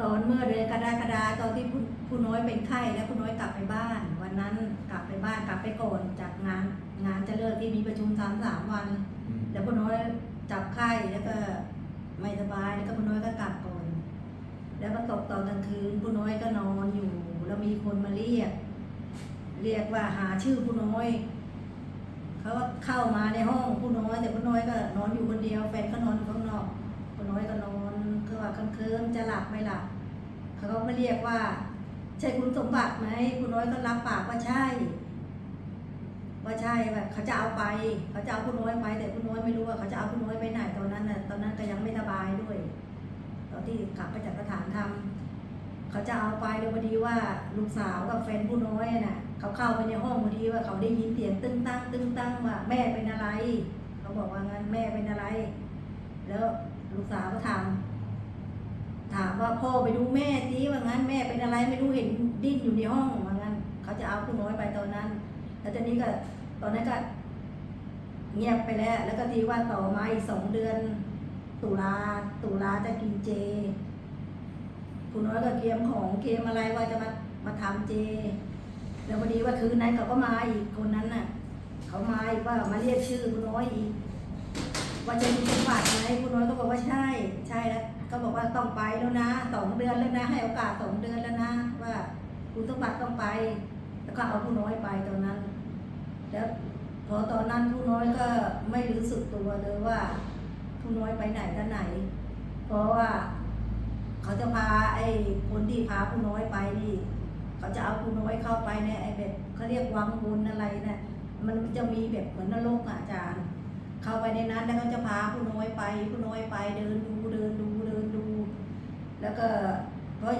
ตอนเมื่อเดือนกรกฎาตอนที่ผู้ผู้น้อยเป็นไข้แล้วผู้น้อยกลับไปบ้าน วันนั้นกลับไปบ้านกลับไปก่อนจากงานงานจะเลิกที่มีประชุมสามสามวันอืมแล้วผู้น้อยจับไข้แล้วก็ไม่สบายแล้วก็ผู้น้อยก็กลับก่อน แล้วก็ตกตอนกลางคืนผู้น้อยก็นอนอยู่ แล้วมีคนมาเรียก เรียกว่าหาชื่อผู้น้อยเขาก็เข้ามาในห้องผู้น้อย แต่ผู้น้อยก็นอนอยู่คนเดียวแฟนก็นอนอยู่ข้างนอกผู้น้อยก็นอน คือว่าเคลิ้มจะหลับไม่หลับเขาก็มาเรียกว่า ใช่คุณสมบัติไหมผู้น้อยก็รับปากว่าใช่ ว่าใช่แบบเขาจะเอาไป เขาจะเอาผู้น้อยไป แต่ผู้น้อยไม่รู้ว่าเขาจะเอาผู้น้อยไปไหนตอนนั้นน่ะตอนนั้นก็ยังไม่สบายด้วย ตอนที่กลับไปจากสถานธรรมเขาจะเอาไปเดี๋ยวพอดีว่าลูกสาวกับแฟนผู้น้อยน่ะเขาเข้าไปในห้องพอดีว่าเขาได้ยินเสียงตึ้งตั้งตึ้งตั้งว่าแม่เป็นอะไร เขาบอกว่างั้นแม่เป็นอะไร แล้วลูกสาวก็ถาม ถามว่าพ่อไปดูแม่สิว่างั้นแม่เป็นอะไรไม่รู้เห็นดิ้นอยู่ในห้องว่างั้นเขาจะเอาผู้น้อยไปตอนนั้น แล้วตอนนี้ก็ตอนนั้นก็เงียบไปแล้ว แล้วก็ทีว่าต่อมาอีกสองเดือน ตุลาตุลาจะกินเจ คุณน้อยก็เตรียมของเตรียมอะไรว่าจะมามาทำเจ แล้วพอดีว่าคืนนั้นเขาก็มาอีกคนนั้นน่ะ เขามาอีกว่ามาเรียกชื่อคุณน้อยอีกว่าจะมีจังหวัดไหมคุณน้อยก็บอกว่าใช่ ใช่แล้ว ก็บอกว่าต้องไปแล้วนะสองเดือนแล้วนะ ให้โอกาสสองเดือนแล้วนะ ว่าคุณสมบัติต้องไป แล้วก็เอาผู้น้อยไปตอนนั้น แล้วพอตอนนั้นผู้น้อยก็ไม่รู้สึกตัวเลยว่า ผู้น้อยไปไหนท่าไหน เพราะว่าเขาจะพาไอ้คนที่พาผู้น้อยไปนี่เขาจะเอาผู้น้อยเข้าไปในไอ้แบบเขาเรียกวังวนอะไรนะ่ะมันจะมีแบบเหมือนนรกอาจารย์ เข้าไปในนั้นแล้วเขาจะพาผู้น้อยไป ผู้น้อยไปเดินดูเดินดู แล้วก็พอ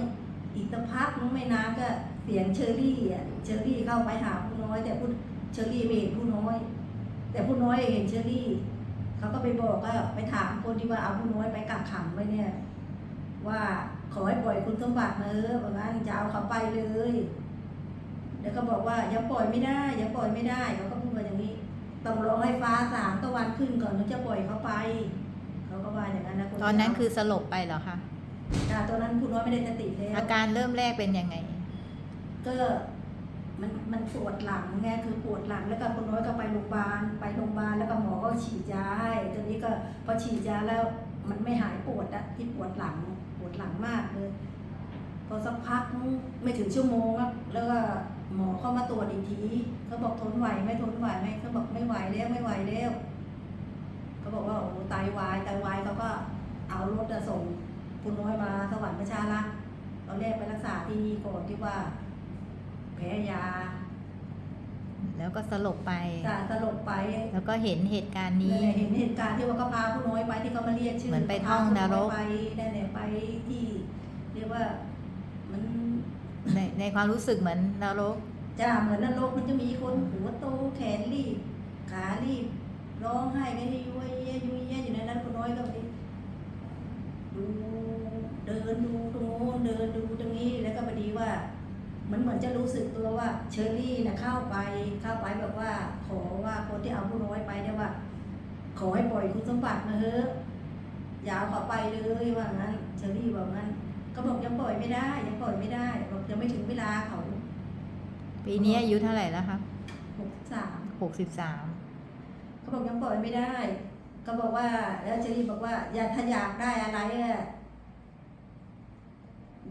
อีกสักพักนึงไม่นานก็เสียงเชอรี่อะเชอรี่เข้าไปหาผู้น้อย แต่ผู้เชอรี่ไม่เห็นผู้น้อย แต่ผู้น้อยเห็นเชอรี่เขาก็ไปบอกก็ไปถามคนที่ว่าเอาผู้น้อยไปกักขังไว้เนี่ย ว่าขอให้ปล่อยคุณสมบัติเนอะว่างั้นจะเอาเขาไปเลย แล้วก็บอกว่ายังปล่อยไม่ได้ยังปล่อยไม่ได้เขาก็พูดมาอย่างนี้ต้องรอให้ฟ้าสางตะวันขึ้นก่อนถึงจะปล่อยเขาไปเขาก็ว่าอย่างนั้นนะตอนนั้นคือสลบไปเหรอคะ อ่าตอนนั้นคุณน้อยไม่ได้สติแล้วอาการเริ่มแรกเป็นยังไง ก็มันมันปวดหลังไงคือปวดหลังแล้วก็คุณน้อยก็ไปโรงพยาบาลไปโรงพยาบาลแล้วก็หมอก็ฉีดยาให้ตอนนี้ก็พอฉีดยาแล้วมันไม่หายปวดอะที่ปวดหลังปวดหลังมากเลยพอสักพักไม่ถึงชั่วโมงอะแล้วก็หมอเข้ามาตรวจอีกทีเขาบอกทนไหวไหม่ทนไหวไหมเขาบอกไม่ไหวแล้วไม่ไหวแล้วเขาบอกว่าโอ้ไตวายไตวายเขาก็เอารถอะส่ง คุณน้อยมาสวรรค์ประชารักษ์ตอนแรกไปรักษาที่นี่ก่อนที่ว่า แพ้ยาแล้วก็สลบไปจาสลบไป แล้วก็เห็นเหตุการณ์นี้เนี่ยเห็นเหตุการณ์ที่ว่าเขาพาผู้น้อยไปที่เขามาเรียกชื่อเหมือนไปท่องนรกไปเนี่ยเนี่ยไปที่ เรียกว่ามันในในความรู้สึกเหมือนนรกจ้าเหมือนนรกมันจะมีคนหัวโตแขนรีบขารีบร้องไห้กันยุ่ยเยะยุ่ยเยะอยู่ในนั้นผู้น้อยก็ไป ดูเดินดูตรงโน้นเดินดูตรงนี้แล้วก็พอดีว่า มันเหมือนจะรู้สึกตัวว่าเชอรี่นะเข้าไปเข้าไปแบบว่า ขอว่าคนที่เอาผู้น้อยไปเนี่ยว่า ขอให้ปล่อยคุณสมบัติมาเถอะอย่าเอาเขาไปเลยว่างั้นเชอรี่บอกงั้นเขาบอกยังปล่อยไม่ได้ยังปล่อยไม่ได้บอกยังไม่ถึงเวลาเขาปีนี้อายุเท่าไหร่แล้วคะหกสามหกสิบสามเขาบอกยังปล่อยไม่ได้ เขาบอกว่า แล้วเชอรี่บอกว่า อย่าถ้าอยากได้อะไร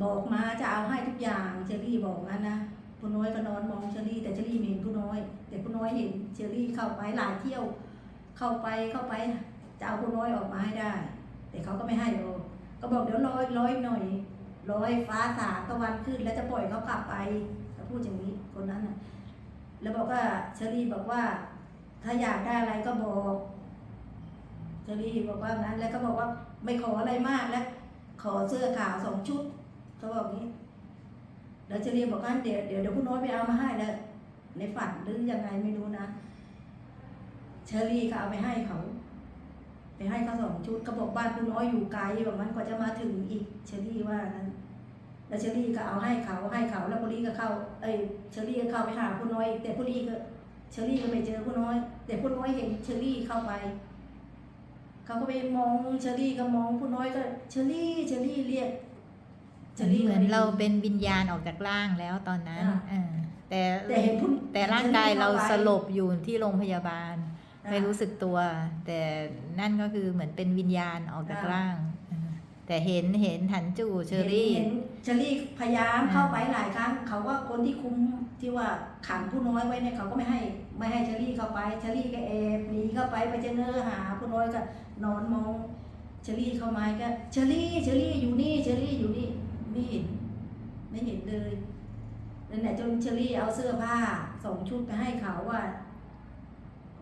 บอกมาจะเอาให้ทุกอย่างเชอรี่บอกงั้นนะผู้น้อยก็นอนมองเชอรี่แต่เชอรี่ไม่เห็นผู้น้อย แต่ผู้น้อยเห็นเชอรี่เข้าไปหลายเที่ยว เข้าไปเข้าไปจะเอาผู้น้อยออกมาให้ได้ แต่เขาก็ไม่ให้หรอก็บอกเดี๋ยวรออีกร้อยหน่อยรอให้ฟ้าสางตะวันขึ้น แล้วจะปล่อยเขากลับไปเขาพูดอย่างนี้คนนั้นนะแล้วบอกว่าเชอรี่บอกว่า ถ้าอยากได้อะไรก็บอก เชอรี่บอกว่างั้น แล้วก็บอกว่าไม่ขออะไรมากแล้ว ขอเสื้อขาวสองชุดเขาบอกงี้ แล้วเชอรี่บอกว่าเดี๋ยวเดี๋ยวเดี๋ยวผู้น้อยไปเอามาให้แล้วในฝันหรือยังไงไม่รู้นะเชอรี่ก็เอาไปให้เขา ไปให้เขาสองชุดก็บอกบ้านผู้น้อยอยู่ไกลแบบนั้นกว่าจะมาถึงอีกเชอรี่ว่านั้นแล้วเชอรี่ก็เอาให้เขาให้เขา แล้วผู้รี่ก็เข้าเอ้ยเชอรี่ก็เข้าไปหาผู้น้อย แต่ผู้รี่ก็เชอรี่ก็ไม่เจอผู้น้อย แต่ผู้น้อยเห็นเชอรี่เข้าไป เขาก็ไปมองเชอรี่ก็มองผู้น้อยก็เชอรี่เชอรี่เรียกเชอรี่เหมือนก็เราเป็นวิญญาณออกจากร่างแล้วตอนนั้นอ่าเออแต่แต่เห็นผู้แต่ร่างกายเราเชอรี่เข้าไปสลบอยู่ที่โรงพยาบาลอ่าไม่รู้สึกตัว แต่นั่นก็คือเหมือนเป็นวิญญาณออกจากอ่าร่างเออแต่เห็นเห็นถันจู่เชอรี่เห็นเชอรี่พยายามอ่าเข้าไปหลายครั้งเขาว่าคนที่คุมที่ว่าขังผู้น้อยไว้เนี่ยเขาก็ไม่ให้ ไม่ให้เชอรี่เข้าไปเชอรี่ก็แอบหนีเข้าไปไปเจอเนอหาผู้น้อยก็นอนมองเชอรี่เข้ามาก็เชอรี่เชอรี่อยู่นี่เชอรี่อยู่นี่ไม่เห็น ไม่เห็นเลยนั่นแหละจนเชอรี่เอาเสื้อผ้าสองชุดไปให้เขาว่า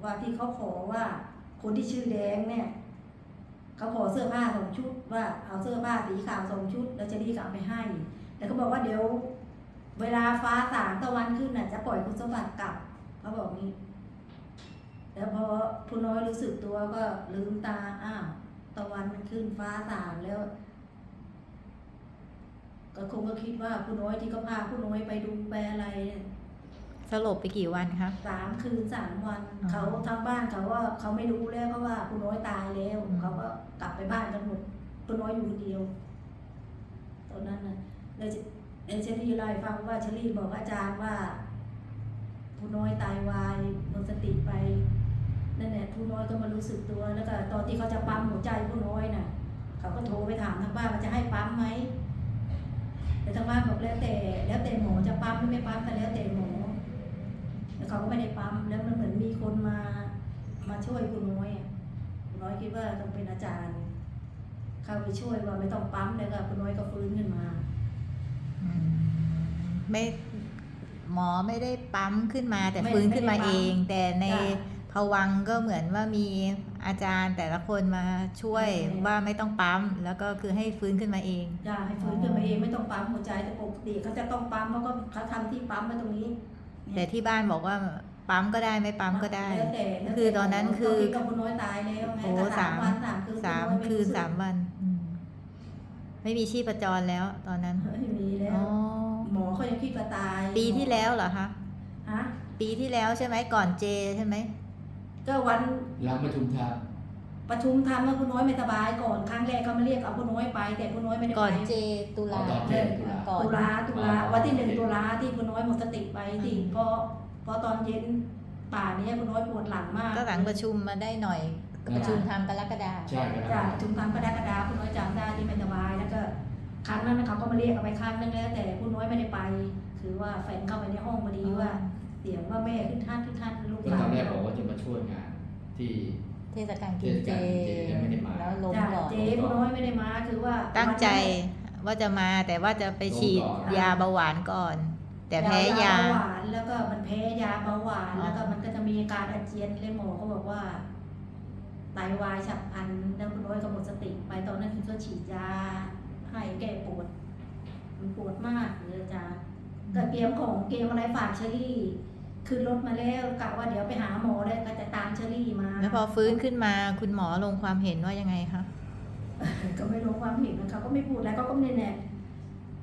ว่าที่เขาขอว่า คนที่ชื่อแดงเนี่ยเขาขอเสื้อผ้าสองชุดว่าเอาเสื้อผ้าสีขาวสองชุด แล้วเจะรีก็เอาไปให้แล้วก็บอกว่าเดี๋ยว เวลาฟ้าสางตะวันขึ้นน่ะจะปล่อยคุณสมบัติกลับ เขาบอกนี้ แล้วพอผู้น้อยรู้สึกตัวก็ลืมตาอ้าวตะวันมันขึ้นฟ้าสางแล้วก็คงก็คิดว่าผู้น้อยที่เขาพาผู้น้อยไปดูไปอะไรเนี่ยสลบไปกี่วันคะสามคืนสามวันอ๋อเขาทางบ้านเขาว่าเขาไม่รู้แล้วเพราะว่าผู้น้อยตายแล้วอืมเขาก็กลับไปบ้านกันหมดผู้น้อยอยู่คนเดียว ตอนนั้นนะเลยเอเชอรี่เล่าให้ฟังว่าเชอรี่บอกอาจารย์ว่า ผู้น้อยตายวายหมดสติไปนั่นแหละผู้น้อยก็มารู้สึกตัวแล้วก็ตอนที่เขาจะปั๊มหัวใจผู้น้อยน่ะเขาก็โทรไปถามทางบ้านว่าจะให้ปั๊มไหมแต่ทางบ้านบอกแล้วแต่แล้วแต่หมอจะปั๊มหรือไม่ปั๊มก็แล้วแต่หมอแล้วเขาก็ไม่ได้ปั๊มแล้วมันเหมือนมีคนมามาช่วยคุณน้อยอะคุณน้อยคิดว่าต้องเป็นอาจารย์ เข้าไปช่วยว่าไม่ต้องปั๊มแล้วก็คุณน้อยก็ฟื้นขึ้นมาไม่ หมอไม่ได้ปั๊มขึ้นมา แต่ไม่ฟื้นขึ้นมาไม่ได้ปั๊เอมงแต่ในจ้ะภวังค์ก็เหมือนว่ามีอาจารย์แต่ละคนมาช่วยใช่ว่าไม่ต้องปั๊มแล้วก็คือให้ฟื้นขึ้นมาเองอย่าให้ฟื้นขึ้นมาเองไม่ต้องปั๊มหัวใจแต่ปกติเขาจะต้องปั๊มเพราะก็เขาทำที่ปั๊มไว้ตรงนี้ แต่ที่บ้านบอกว่าปั๊มก็ได้ไม่ปั๊มก็ได้แล้วแต่แล้วแต่คือตอนนั้นคือตที่กับคุณน้อยตายแล้วไงโอ้ก็สาสามมวันสามคืนสามณน้อยไคืนรู้สึกสามวันอืมไม่มีชีพจรแล้ว ตอนนั้นไม่มีแล้อ๋วอ หมอเขายังคิดว่าตายปีที่แล้วเหรอคะฮะปีที่แล้วใช่ไหมก่อนเจใช่ไหมก็วันหลังประชุมทางประชุมทำว่าคุณน้อยไม่สบายก่อนครั้งแรกเขามาเรียกเอาคุณน้อยไป แต่คุณน้อยไม่ได้ไปก่อนเจตุลาก่อนเจก่อนตุลาตุลาอ๋อวันที่หนึ่งตุลาที่คุณน้อยหมดสติไปที่อืมพอพอตอนเย็นป่านี้คุณน้อยปวดหลังมากก็หลังประชุมมาได้หน่อยประชุมทำกรกฎาใช่ครับจ้ะประชุมทำกรกฎาคุณน้อยจำได้ที่ไม่สบายแล้วก็ ครั้งนั้นเขาก็มาเรียกเอาไปครั้งนึงแล้ว แต่คุณน้อยไม่ได้ไป คือว่าแฟนเข้าไปในห้องพอดีว่าเสียงว่าแม่ขึ้นท่านขึ้นท่านลูกก็หลาตอนนแรกบอกว่าจะมาช่วยงานที่เทศกาลกินเจเทศกาลกินเจแล้วไม่ได้มาแล้วลงจ้ะก่อนเจ๊คุณน้อยไม่ได้มาคือว่าตั้งใจว่าจะมาแต่ว่าจะไปฉีดลงก่อนยาเบาหวานก่อน แต่แพ้ยาเบาหวานแล้วก็มันแพ้ยาเบาหวานอ๋อแล้วก็มันก็จะมีอาการอาเจียนเลยหมอเขาบอกว่าไตวายฉับพลันแล้วคุณน้อยก็หมดสติไปตอนนั้นคือก็ฉีดยา ให้แก้ปวด มันปวดมากเลยอาจารย์ก็เตรียมของเตรียมอะไรฝากเชอรี่ขึ้นรถมาแล้วกะว่าเดี๋ยวไปหาหมอเลยก็จะตามเชอรี่มาแล้วพอฟื้นขึ้นมาคุณหมอลงความเห็นว่ายังไงคะก็ไม่รู้ความเห็นนะเขาก็ไม่พูดอะไรเขาก็ไม่แน่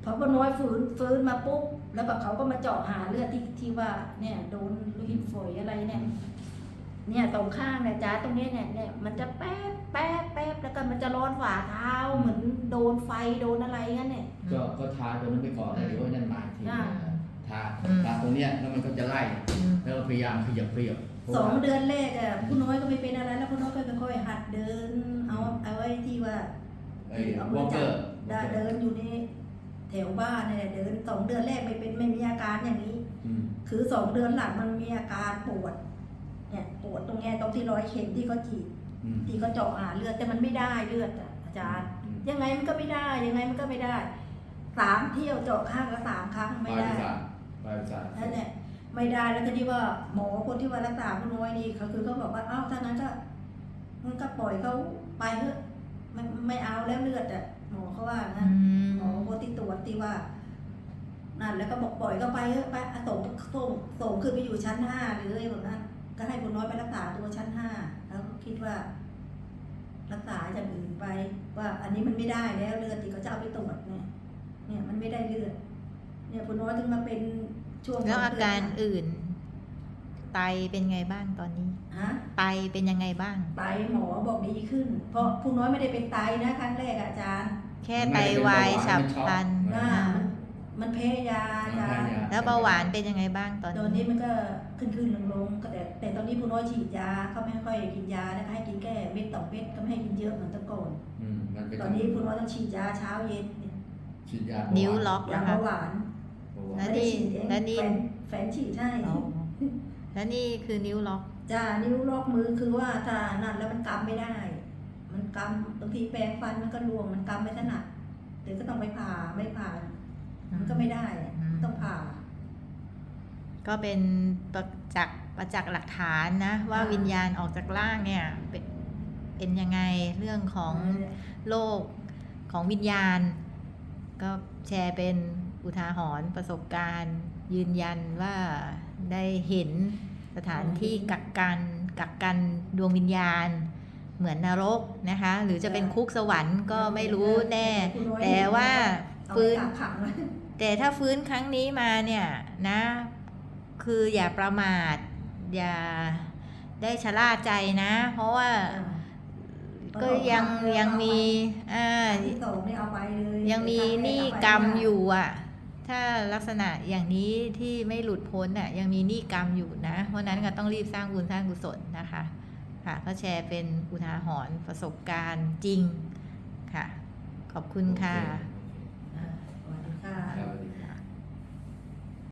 พอป้าน้อยฟื้นฟื้นมาปุ๊บแล้วแบบเขาก็มาเจาะหาเลือดที่ที่ว่าเนี่ยโดนลูกหินฝอยอะไรเนี่ย เนี่ยตรงข้างเนี่ยจ้าตรงเนี้ยเนี่ยเนี่ยมันจะแป๊บแป๊บ แป๊บแล้วก็มันจะร้อนฝ่าเท้าเหมือนโดนไฟโดนอะไรงั้นเนี่ย ก็ก็ทาตัวนั้นไปก่อนแล้วเดี๋ยวนั่นมาทีอ่า ทาอืมทาตรงเนี้ยแล้วมันก็จะไล่อืมแล้วก็พยายามขยับขยับเพราะสองว่าเดือนแรกอะผู้น้อยก็ไม่เป็นอะไรแล้วผู้น้อยก็ค่อยๆหัดเดิน เอาเอาไว้ที่ว่า ไอ้วอลเกอร์ ได้เดินอยู่ในแถวบ้านเนี่ยเดินสองเดือนแรกไม่เป็นไม่มีอาการอย่างนี้อืมคือสองเดือนหลังมันมีอาการปวด เนี่ยปวดตรงเนี้ยตรงที่ร้อยเข็มที่เขาฉีด อืมที่เขาเจาะหาเลือดแต่มันไม่ได้เลือดอะอาจารย์อืมยังไงมันก็ไม่ได้ยังไงมันก็ไม่ได้สามเที่ยวเจาะข้างละสามครั้งไม่ได้ปลายประสาทปลายประสาทนั่นแหละไม่ได้แล้วทีนี้ว่าหมอคนที่ว่ารักษาผู้น้อยนี่เขาคือเขาบอกว่าเอ้าถ้างั้นก็มันก็ปล่อยเขาไปเถอะไม่ไม่เอาแล้วเลือดอะหมอเขาว่าอืนะมหมอคนที่ตรวจที่ว่านั่นแล้วก็บอกปล่อยเขาไปเถอะไปอะส่งส่งส่งขึ้นไปอยู่ชั้นห้าเลยแบบนั้นก็ให้ผู้น้อยไปรักษาตัวชั้นห้าแล้วก็ คิดว่ารักษาอย่างอื่นไป ว่าอันนี้มันไม่ได้แล้วเลือดที่เขาจะเอาไปตรวจเนี่ยเนี่ยมันไม่ได้เลือดเนี่ยผู้น้อยถึงมาเป็นช่วงแล้วสงอาเดืนการอื่น ไตเป็นไงบ้างตอนนี้ฮะไตเป็นยังไงบ้าง ไตหมอบอกดีขึ้น เพราะผู้น้อยไม่ได้เป็นไตนะครั้งแรกอะอาจารย์ แค่ไตวายฉับพลันว่าอ่ามัน มันแพ้ยามันยาแพ้ยา แล้วเบาหวานเป็นยังไงบ้างตอนตอนนี้นี้มันก็ขึ้นขึ้นลงลงก็แต่แต่ตอนนี้ผู้น้อยฉีดยาเขาไม่ค่อยกินยานะคะให้กินแค่เม็ดต่อเม็ดก็ไม่ให้กินเยอะเหมือนแต่ก่อนอืมมันเป็นตอนนี้ผู้น้อยต้องฉีดยาเช้าเย็นฉีดยานิ้นิ้วล็อกยานะคะ เบาหวานแล้วไม่ได้นี่ฉีดเองแล้วนี่ แฟนแฟนฉีดให้อ๋อแล้วนี่คือนิ้วล็อก จ้านิ้วล็อกมือคือว่าถ้านั่นแล้วมันกำไม่ได้ มันกำบางทีแปรงฟันมันก็รวงมันกำไม่ถนัดเดี๋ยวก็ต้องไปผ่าไม่ผ่า มันก็ไม่ได้อืมต้องผ่า ก็เป็นประจักษ์ประจักษ์หลักฐานนะ ว่าอ่า วิญญาณออกจากร่างเนี่ย เป็นเป็นยังไงเรื่องของโลกของวิญญาณ ก็แชร์เป็นอุทาหรณ์ประสบการณ์ ยืนยันว่าได้เห็นสถานที่กักกันกักกันดวงวิญญาณ เหมือนนรกนะคะ หรือจะเป็นคุกสวรรค์ก็ไม่รู้แน่ แต่ว่า เอาไปฟื้น กักขังไว้ แต่ถ้าฟื้นครั้งนี้มาเนี่ยนะ คืออย่าประมาท อย่าได้ชะล่าใจนะ เพราะว่าก็ยังยังมีอ่าอันที่สองเนี่ยเอาไปเลยยังมีหนี้กรรมอยู่อะ ถ้าลักษณะอย่างนี้ที่ไม่หลุดพ้นอะยังมีหนี้กรรมอยู่นะ เพราะฉะนั้นก็ต้องรีบสร้างบุญสร้างกุศลนะคะ ค่ะก็แชร์เป็นอุทาหรณ์ประสบการณ์จริงค่ะ ขอบคุณค่ะ อ่